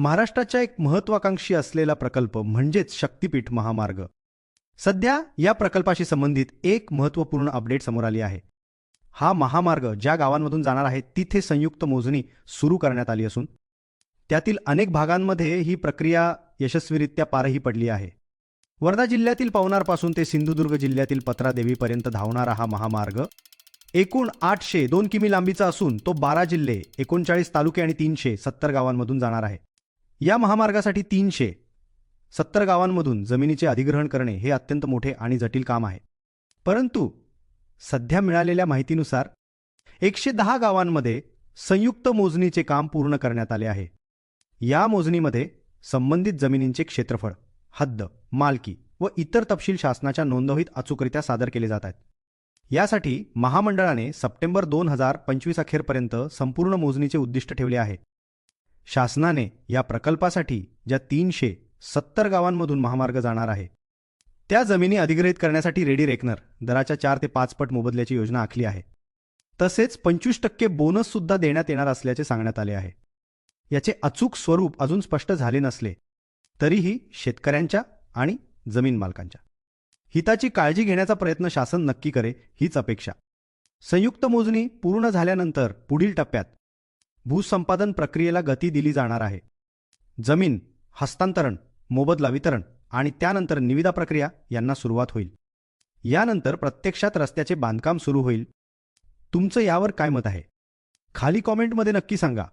महाराष्ट्राच्या एक महत्वाकांक्षी असलेला प्रकल्प म्हणजेच शक्तीपीठ महामार्ग. सध्या या प्रकल्पाशी संबंधित एक महत्त्वपूर्ण अपडेट समोर आली आहे. हा महामार्ग ज्या गावांमधून जाणार आहे तिथे संयुक्त मोजणी सुरू करण्यात आली असून त्यातील अनेक भागांमध्ये ही प्रक्रिया यशस्वीरित्या पारही पडली आहे. वर्धा जिल्ह्यातील पवनारपासून ते सिंधुदुर्ग जिल्ह्यातील पत्रादेवीपर्यंत धावणारा हा महामार्ग एकूण आठशे दोन किमी लांबीचा असून तो बारा जिल्हे एकोणचाळीस तालुके आणि तीनशे सत्तर गावांमधून जाणार आहे. या महामार्गासाठी तीनशे सत्तर गावांमधून जमिनीचे अधिग्रहण करणे हे अत्यंत मोठे आणि जटिल काम आहे. परंतु सध्या मिळालेल्या माहितीनुसार एकशे दहा गावांमध्ये संयुक्त मोजणीचे काम पूर्ण करण्यात आले आहे. या मोजणीमध्ये संबंधित जमिनींचे क्षेत्रफळ हद्द मालकी व इतर तपशील शासनाच्या नोंदवहीत अचूकरित्या सादर केले जात आहेत. यासाठी महामंडळाने सप्टेंबर दोन हजार पंचवीस अखेरपर्यंत संपूर्ण मोजणीचे उद्दिष्ट ठेवले आहे. शासनाने या प्रकल्पासाठी ज्या तीनशे सत्तर गावांमधून महामार्ग जाणार आहे त्या जमिनी अधिग्रहित करण्यासाठी रेडी रेकनर दराच्या चार ते पाच पट मोबदल्याची योजना आखली आहे. तसेच पंचवीस टक्के बोनससुद्धा देण्यात येणार असल्याचे सांगण्यात आले आहे. याचे अचूक स्वरूप अजून स्पष्ट झाले नसले तरीही शेतकऱ्यांच्या आणि जमीन मालकांच्या. हिताची काळजी घेण्याचा प्रयत्न शासन नक्की करे हीच अपेक्षा. संयुक्त मोजणी पूर्ण झाल्यानंतर पुढील टप्प्यात भूसंपादन प्रक्रियेला गती दिली जाणार आहे. जमीन हस्तांतरण मोबदला वितरण आणि त्यानंतर निविदा प्रक्रिया यांना सुरुवात होईल. यानंतर प्रत्यक्षात रस्त्याचे बांधकाम सुरू होईल. तुमचं यावर काय मत आहे? खाली कॉमेंटमध्ये नक्की सांगा.